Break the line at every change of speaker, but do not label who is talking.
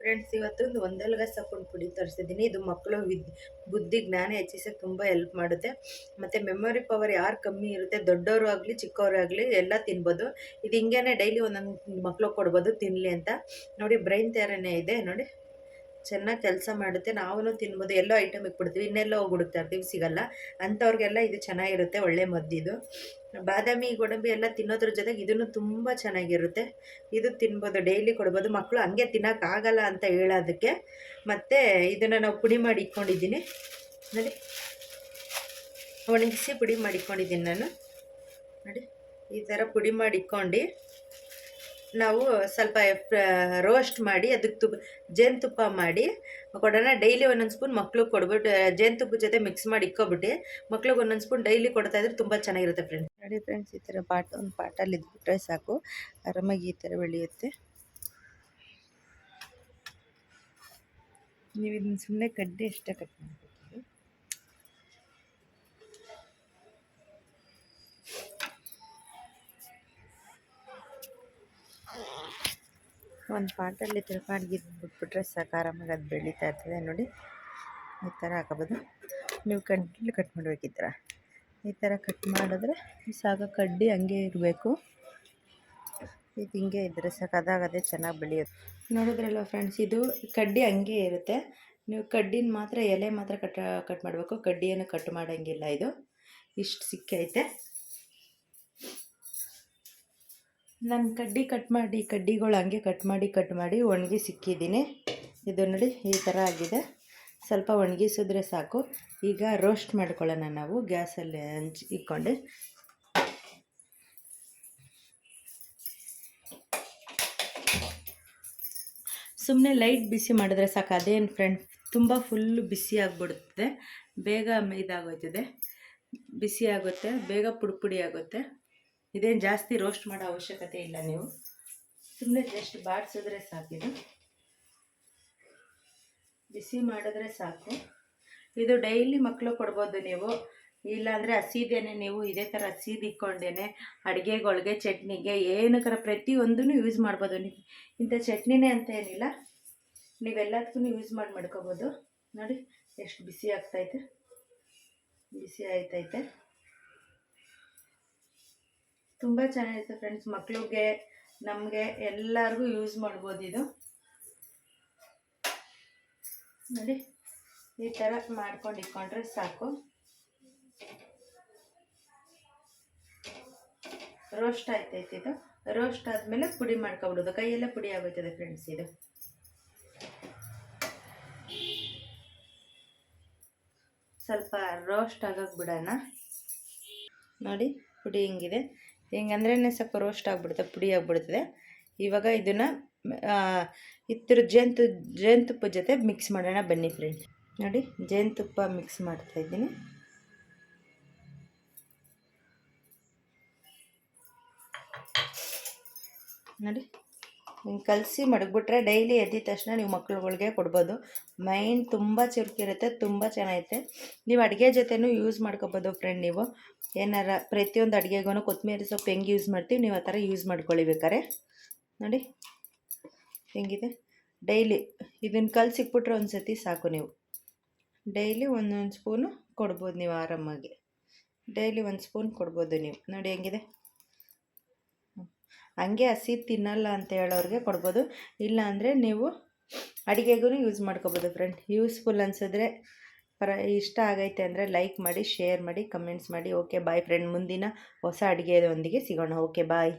Friends ಇವತ್ತು ಒಂದು ಒಂದಲ್ಗ ಸೊಪ್ಪಿನ ಪುಡಿ ತರಿಸಿದ್ದೀನಿ. ಇದು ಮಕ್ಕಳು ವಿದ್, ಬುದ್ಧಿ, ಜ್ಞಾನ ಹೆಚ್ಚಿಸಕ್ಕೆ ತುಂಬ ಹೆಲ್ಪ್ ಮಾಡುತ್ತೆ. ಮತ್ತು ಮೆಮೊರಿ ಪವರ್ ಯಾರು ಕಮ್ಮಿ ಇರುತ್ತೆ ದೊಡ್ಡವರು ಆಗಲಿ, ಚಿಕ್ಕವರು ಆಗಲಿ, ಎಲ್ಲ ತಿನ್ಬೋದು. ಇದು ಹಿಂಗೇನೆ ಡೈಲಿ ಒಂದೊಂದು ಮಕ್ಕಳು ಕೊಡ್ಬೋದು ತಿನ್ನಲಿ ಅಂತ. ನೋಡಿ ಬ್ರೈನ್ ಥರನೇ ಇದೆ, ನೋಡಿ. ಚೆನ್ನಾಗಿ ಕೆಲಸ ಮಾಡುತ್ತೆ ನಾವು ತಿನ್ಬೋದು, ಎಲ್ಲೋ ಐಟಮ್ ಇಟ್ಬಿಡ್ತೀವಿ ಇನ್ನೆಲ್ಲೋ ಹುಡುಕ್ತಾ ಇರ್ತೀವಿ ಸಿಗಲ್ಲ ಅಂಥವ್ರಿಗೆಲ್ಲ ಇದು ಚೆನ್ನಾಗಿರುತ್ತೆ, ಒಳ್ಳೆ ಮದ್ದಿದು ಬಾದಾಮಿ, ಗೋಡಂಬಿ ಎಲ್ಲ ತಿನ್ನೋದ್ರ ಜೊತೆಗೆ ಇದನ್ನು ತುಂಬ ಚೆನ್ನಾಗಿರುತ್ತೆ. ಇದು ತಿನ್ಬೋದು ಡೈಲಿ ಕೊಡ್ಬೋದು. ಮಕ್ಕಳು ಹಂಗೆ ತಿನ್ನೋಕ್ಕಾಗಲ್ಲ ಅಂತ ಹೇಳೋದಕ್ಕೆ. ಮತ್ತು ಇದನ್ನು ನಾವು ಪುಡಿ ಮಾಡಿ ಇಟ್ಕೊಂಡಿದ್ದೀನಿ. ನೋಡಿ. ಒಣಗಿಸಿ ಪುಡಿ ಮಾಡಿಕೊಂಡಿದ್ದೀನಿ ನಾನು. ನೋಡಿ. ಈ ಥರ ಪುಡಿ ಮಾಡಿ ಇಟ್ಕೊಂಡು ನಾವು ಸ್ವಲ್ಪ ರೋಸ್ಟ್ ಮಾಡಿ ಅದಕ್ಕೆ ತುಪ್ಪ, ಜೇನುತುಪ್ಪ ಮಾಡಿ, ಕೊಡೋಣ. ಡೈಲಿ ಒಂದೊಂದು ಸ್ಪೂನ್ ಮಕ್ಳಿಗೆ ಕೊಡ್ಬಿಟ್ಟು ಜೇನುತುಪ್ಪ ಜೊತೆ ಮಿಕ್ಸ್ ಮಾಡಿ ಇಕ್ಕೊಬಿಟ್ಟು ಮಕ್ಳಿಗೆ ಒಂದೊಂದು ಸ್ಪೂನ್ ಡೈಲಿ ಕೊಡ್ತಾ ಇದ್ರೆ ತುಂಬ ಚೆನ್ನಾಗಿರುತ್ತೆ ಫ್ರೆಂಡ್ಸ್ ನೋಡಿ ಫ್ರೆಂಡ್ಸ್ ಈ ಥರ ಪಾಟ್, ಒಂದು ಪಾಟಲ್ಲಿ ಇದ್ಬಿಟ್ರೆ ಸಾಕು. ಆರಾಮಾಗಿ ಈ ಥರ ಬೆಳೆಯುತ್ತೆ. ನೀವು ಇದನ್ನ ಸುಮ್ಮನೆ ಕಡ್ಡಿ ಇಷ್ಟ ಕಟ್ ಮಾಡಿ ಒಂದು ಪಾಟಲ್ಲಿ ತಿರ್ಪಾಡ್ಗಿ ಬಿಟ್ಬಿಟ್ರೆ ಸಾಕು, ಆರಾಮಾಗಿ ಅದು ಬೆಳೀತಾ ಇರ್ತದೆ. ನೋಡಿ, ಈ ಥರ ಹಾಕೋಬೋದು. ನೀವು ಕಂಟಿನ್ಯೂ ಕಟ್ ಮಾಡಬೇಕು ಈ ಥರ. ಕಟ್ ಮಾಡಿದ್ರೆ ಸಾಗ, ಕಡ್ಡಿ ಹಂಗೆ ಇರಬೇಕು. ಇದು ಹಿಂಗೆ ಇದ್ದರೆ ಸಾಕು ಅದಾಗದೇ ಚೆನ್ನಾಗಿ ಬೆಳೆಯೋದು ನೋಡಿದ್ರಲ್ವ ಫ್ರೆಂಡ್ಸ್ ಇದು ಕಡ್ಡಿ ಹಂಗೆ ಇರುತ್ತೆ. ನೀವು ಕಡ್ಡಿನ ಮಾತ್ರ, ಎಲೆ ಮಾತ್ರ ಕಟ್ ಕಟ್ ಮಾಡಬೇಕು. ಕಡ್ಡಿಯನ್ನು ಕಟ್ ಮಾಡೋಂಗಿಲ್ಲ ಇದು. ಇಷ್ಟು ಸಿಕ್ಕೈತೆ. ನಾನು ಕಡ್ಡಿ ಕಟ್ ಮಾಡಿ, ಕಡ್ಡಿಗಳು ಹಂಗೆ ಕಟ್ ಮಾಡಿ ಕಟ್ ಮಾಡಿ ಒಣಗಿ ಸಿಕ್ಕಿದ್ದೀನಿ. ಇದು ನೋಡಿ ಈ ಥರ ಆಗಿದೆ. ಸ್ವಲ್ಪ ಒಣಗಿಸಿದ್ರೆ ಸಾಕು. ಈಗ ರೋಸ್ಟ್ ಮಾಡ್ಕೊಳ್ಳೋಣ ನಾವು. ಗ್ಯಾಸಲ್ಲಿ ಹಂಚಿ ಇಟ್ಕೊಂಡು ಸುಮ್ಮನೆ ಲೈಟ್ ಬಿಸಿ ಮಾಡಿದ್ರೆ ಸಾಕು. ಅದೇನು ಫ್ರೆಂಡ್ ತುಂಬ ಫುಲ್ಲು ಬಿಸಿ ಆಗಿಬಿಡುತ್ತೆ. ಬೇಗ ಇದಾಗೋಯ್ತದೆ. ಬಿಸಿ ಆಗುತ್ತೆ. ಬೇಗ ಪುಡಿ ಪುಡಿ ಆಗುತ್ತೆ. ಇದೇನು ಜಾಸ್ತಿ ರೋಸ್ಟ್ ಮಾಡೋ ಅವಶ್ಯಕತೆ ಇಲ್ಲ ನೀವು. ಸುಮ್ಮನೆ ಜಸ್ಟ್ ಬಾಡಿಸಿದ್ರೆ ಸಾಕಿದು ಬಿಸಿ ಮಾಡಿದ್ರೆ ಸಾಕು. ಇದು ಡೈಲಿ ಮಕ್ಕಳು ಕೊಡ್ಬೋದು ನೀವು. ಇಲ್ಲಾಂದರೆ ಹಸಿದೇನೆ ನೀವು ಇದೇ ಥರ ಹಸಿದಿಕ್ಕೊಂಡೇನೆ ಅಡುಗೆಗಳಿಗೆ, ಚಟ್ನಿಗೆ, ಏನಕ್ಕರ ಪ್ರತಿಯೊಂದೂ ಯೂಸ್ ಮಾಡ್ಬೋದು ನೀವು. ಇಂಥ ಚಟ್ನಿನೇ ಅಂತ ಏನಿಲ್ಲ. ನೀವೆಲ್ಲದಕ್ಕೂ ಯೂಸ್ ಮಾಡಿ ಮಾಡ್ಕೋಬೋದು. ನೋಡಿ, ಎಷ್ಟು ಬಿಸಿ ಆಗ್ತೈತೆ ಬಿಸಿ ಆಯ್ತೈತೆ. ತುಂಬ ಚೆನ್ನಾಗಿರುತ್ತೆ ಫ್ರೆಂಡ್ಸ್ ಮಕ್ಕಳಿಗೆ ನಮಗೆ ಎಲ್ಲರಿಗೂ ಯೂಸ್ ಮಾಡ್ಬೋದು ಇದು. ನೋಡಿ, ಈ ಥರ ಮಾಡ್ಕೊಂಡು ಇಟ್ಕೊಂಡ್ರೆ ಸಾಕು. ರೋಸ್ಟ್ ಆಯ್ತೈತೆ ಇದು. ರೋಸ್ಟ್ ಆದಮೇಲೆ ಪುಡಿ ಮಾಡ್ಕೊಬಿಡೋದು. ಕೈಯೆಲ್ಲ ಪುಡಿ ಆಗೋಯ್ತದೆ ಫ್ರೆಂಡ್ಸ್ ಇದು. ಸ್ವಲ್ಪ ರೋಸ್ಟ್ ಆಗೋಕೆ ಬಿಡೋಣ. ನೋಡಿ, ಪುಡಿ ಹಿಂಗಿದೆ. ಹಿಂಗಂದ್ರೇ ಸ್ವಲ್ಪ ರೋಸ್ಟ್ ಆಗಿಬಿಡುತ್ತೆ, ಪುಡಿ ಆಗಿಬಿಡ್ತದೆ ಇವಾಗ ಇದನ್ನು ಇದ್ರ ಜೇನು ಜೇನುತುಪ್ಪ ಜೊತೆ ಮಿಕ್ಸ್ ಮಾಡೋಣ ಬನ್ನಿ ಫ್ರೆಂಡ್ಸ್ ನೋಡಿ, ಜೇನುತುಪ್ಪ ಮಿಕ್ಸ್ ಮಾಡ್ತಾಯಿದ್ದೀನಿ ನೋಡಿ. ಹಿಂಗೆ ಕಲಸಿ ಮಡಗ್ಬಿಟ್ರೆ ಡೈಲಿ ಎದ್ದಿದ ತಕ್ಷಣ ನೀವು ಮಕ್ಳುಗಳಿಗೆ ಕೊಡ್ಬೋದು. ಮೈಂಡ್ ತುಂಬ ಚುರುಕಿರುತ್ತೆ, ತುಂಬ ಚೆನ್ನಾಗೈತೆ. ನೀವು ಅಡುಗೆ ಜೊತೆನೂ ಯೂಸ್ ಮಾಡ್ಕೊಬೋದು ಫ್ರೆಂಡ್ ನೀವು. ಏನಾರ ಪ್ರತಿಯೊಂದು ಅಡುಗೆಗೂ ಕೊತ್ತಂಬರಿ ಸೊಪ್ಪು ಹೆಂಗೆ ಯೂಸ್ ಮಾಡ್ತೀವಿ, ನೀವು ಆ ಥರ ಯೂಸ್ ಮಾಡ್ಕೊಳ್ಳಿ ಬೇಕಾರೆ ನೋಡಿ, ಹೆಂಗಿದೆ? ಡೈಲಿ ಇದನ್ನು ಕಲಸಿಕ್ಬಿಟ್ರೆ ಒಂದು ಸತಿ ಸಾಕು ನೀವು. ಡೈಲಿ ಒಂದೊಂದು ಸ್ಪೂನು ಕೊಡ್ಬೋದು ನೀವು ಆರಾಮಾಗಿ. ಡೈಲಿ ಒಂದು ಸ್ಪೂನ್ ಕೊಡ್ಬೋದು ನೀವು. ನೋಡಿ ಹೆಂಗಿದೆ? ಹಂಗೆ ಹಸಿ ತಿನ್ನಲ್ಲ ಅಂತ ಹೇಳೋರಿಗೆ ಕೊಡ್ಬೋದು. ಇಲ್ಲ ಅಂದರೆ ನೀವು ಅಡುಗೆಗೂ ಯೂಸ್ ಮಾಡ್ಕೋಬೋದು ಫ್ರೆಂಡ್ ಯೂಸ್ಫುಲ್ ಅನಿಸಿದ್ರೆ ಪರ, ಇಷ್ಟ ಆಗೈತೆ ಅಂದರೆ ಲೈಕ್ ಮಾಡಿ ಶೇರ್ ಮಾಡಿ ಕಮೆಂಟ್ಸ್ ಮಾಡಿ. ಓಕೆ ಬಾಯ್ ಫ್ರೆಂಡ್ ಮುಂದಿನ ಹೊಸ ಅಡುಗೆಯೊಂದಿಗೆ ಸಿಗೋಣ. Okay bye